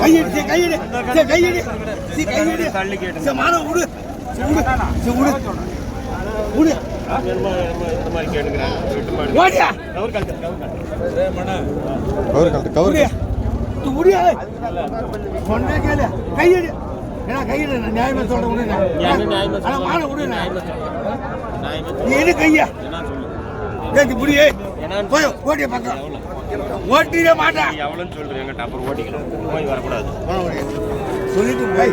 கையடி கையடி கையடி கையடி தள்ளி கேட்டு சரி, மான விடு சரி, விடு சரி, விடு விடு கவர் கழுத்து கவர் கையெடு. ஏன்னா நான் நியாயமா விடு நான். நான் நீ எடு கையா? என்ன சொல்லு ஏத்தி முடியே என்னன்னு போய் ஓட்டிய பக்கம். ஓட்டிட மாட்டா. நீ எவ்வளோன்னு சொல்றேன் எங்க டப்பர் ஓட்டிக்கலாம். போய் வரக்கூடாது. சொல்லிட்டு போய்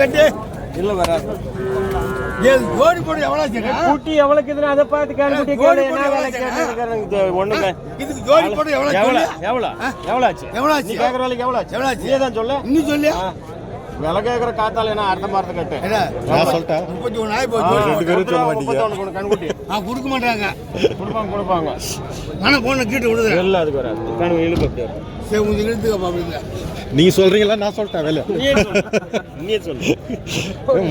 கட்டு. இல்ல வராது ஏன் ஜோடி போட்டு எவ்வளோ குட்டி இருக்குதுன்னு அதை பார்த்து கருக்குட்டி கோழி கேளு என்ன போட்டு வேலை எவ்வளவு கேட்டு ஒண்ணுங்க இதுக்கு ஜோடி போட்டு எவ்வளோ. எவ்வளவு ஆ? எவ்வளவு ஆச்சு எவ்வளவு ஆச்சு? நீ கேக்குற வேலைக்கு எவ்வளவு ஆச்சு எவ்வளவு ஆச்சு? தான் சொல்லு இன்னும் சொல்லு. விலை கேக்குற காத்தால என்ன அர்த்த மரத்தை கட்டு. என்ன? நான் சொல்லிட்டேன். முப்பத்தி ஒன்று ஆகி போச்சு. ரெண்டு பேரும் சொல்ல மாட்டீங்க. முப்பத்தொன்னு கொடு, கண்குட்டி ஆ கொடுக்க மாட்டாங்க. கொடுப்பாங்க கொடுப்பாங்க. ஆனால் போன கீட்டு விடுதுறேன் எல்லாம் அதுக்கு வராது. கணக்கு இழுப்பு அப்படி வரும். சரி உங்களுக்கு இழுத்துக்கப்பா அப்படிங்க நீ சொல்றீங்களா? நான் சொல்லிட்டேன் வேலை சொல்லு.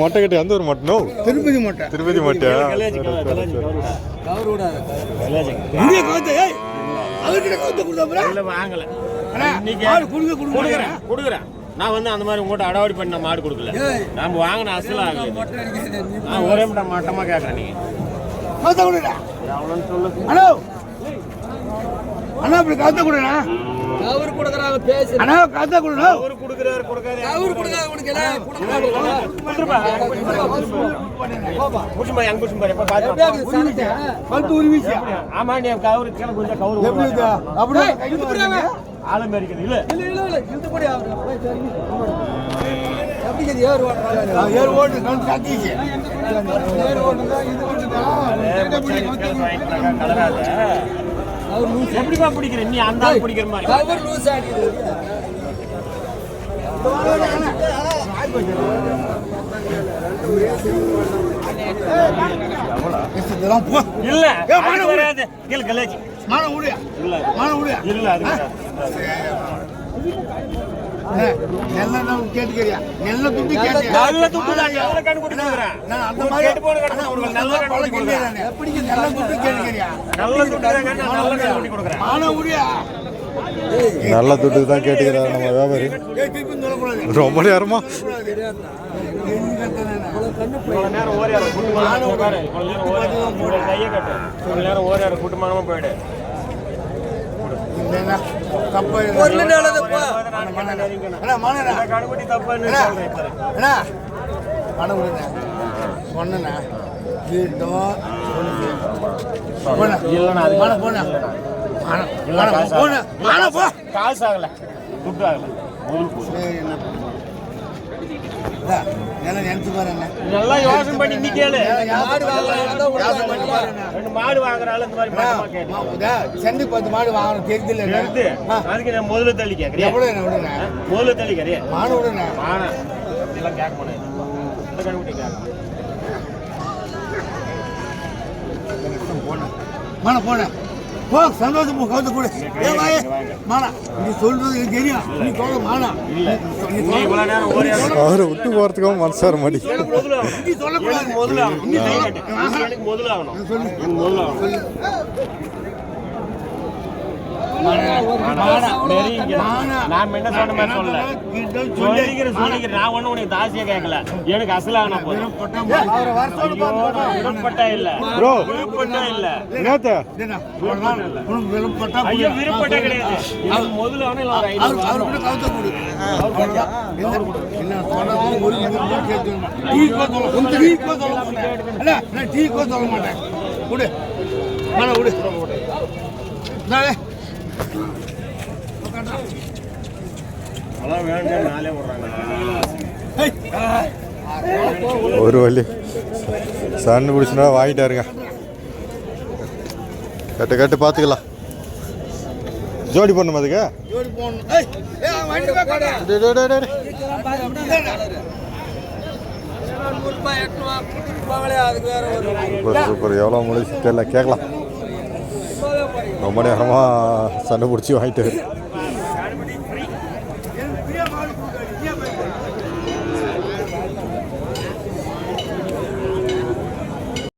மொட்டை கட்டி எந்த ஒரு மட்டனோ திருப்பதி மாட்டேன் திருப்பதி கல்யாஜி கவர் கல்யாஜி முடிய கவுத்த ஏய். அவர்கிட்ட கவுத்த கொடுத்தா இல்ல வாங்கல. இன்னைக்கு கொடுக்குறேன் கொடுக்குறேன். நான் வந்து அந்த மாதிரி உங்கள்கிட்ட அடாவடி பண்ணி நான் மாடு கொடுக்கல. நாம வாங்கின அசல் ஆகல நான் ஒரே மட்டும் மட்டமா கேட்கறேன் நீங்க கவுத்த கொடுடா. எவ்வளோன்னு சொல்லு. ஹலோ அண்ணா இப்படி கவுத்த கொடுண்ணா அவரு கொடுக்குறாங்க பேசு. அண்ணா கவுத்த கொடுண்ணா அவரு கொடுக்குறாரு கொடுக்காரு அவரு கொடுக்காத கொடுக்கல புடிச்சுமா எங்க புடிச்சுமா எப்ப பாத்து பத்து உரிமிச்சு ஆமா நீ கவுரு கீழே கொஞ்சம் கவுரு எப்படி அப்படியே ஆளும் இருக்குது இல்ல. இல்ல இல்ல இல்ல. இழுத்து போடி அவரு எப்படி ஏறு ஓட்டுறாங்க நான் ஏழு ஓட்டு கவுண்ட் கட்டிச்சு. ஏறு ஓட்டுறதா இது கலராத. அவர் லூஸ் எப்படிப்பா பிடிக்கிற? நீ அந்த ஆள் பிடிக்கிற மாதிரி. அவர் லூஸ் போ இல்ல கீழே கலேஜ் மான இல்ல மான விடு இல்ல அது வராது. நெல்ல நான் கேட்டுக்கிறியா? நெல்ல துட்டு நல்ல துட்டு நான் அந்த மாதிரி கேட்டு கொடுக்குறேன். நல்ல பழக்கம் எப்படி நெல்ல துட்டு கேட்டுக்கிறியா? நல்ல துட்டு கொடுக்குறேன் மான நல்ல துட்டுக்கு தான் கேட்டுக்கிறாரு நம்ம வியாபாரி ரொம்ப நேரமா கூட்டமாக போயிடு காசு ஆகல. துட்டு ஆகல. நல்லா யோசனை பண்ணி நீ கேளு. ரெண்டு மாடு வாங்குறாள் இந்த மாதிரி பத்து மாடு வாங்கணும் தெரிஞ்சல எடுத்து அதுக்கு நான் முதல்ல தள்ளி கேட்கறியா எவ்வளோ விடுங்க முதல்ல தள்ளி கேறியா மாடு விடுங்க மானா இதெல்லாம் கேட்க மாட்டேன். இந்த கணக்குட்டி கேட்க மானா போன போ சந்தோஷம் கவுத்து கொடு ஏன் வாயே. மானா நீ சொல்றது எனக்கு தெரியும். நீ நேரம் ஒரே அவரை விட்டு போறதுக்கும் மனசு வர மாட்டேங்குது எனக்கு முதல்ல ஆகணும். நீ சொல்லக்கூடாது முதல்ல முதல்ல ஆகணும். எனக்கு முதல்ல ஆகணும் மானா சரி, இங்க மானா நான் என்ன சொன்ன மாதிரி சொல்லிக்கிறேன் சொல்லிக்கிறேன் நான் ஒண்ணும் உனக்கு தாசியா கேட்கல எனக்கு அசலாகனா போதும் இல்ல ப்ரோ இல்ல என்னத்த ஐயோ கிடையாது முதல்ல அவர் கூட டீ கோ சொல்ல மாட்டேன் விடு நான் ஒரு வழி சன்னு பிடிச்சினா வாங்கிட்டாருங்க கட்டு கட்டு பார்த்துக்கலாம் ஜோடி பண்ணும் அதுக்கு? Super super. எவ்வளோ முடிச்சு தெரியல கேட்கலாம். ரொம்ப நேரமாக சண்டை பிடிச்சி வாங்கிட்டு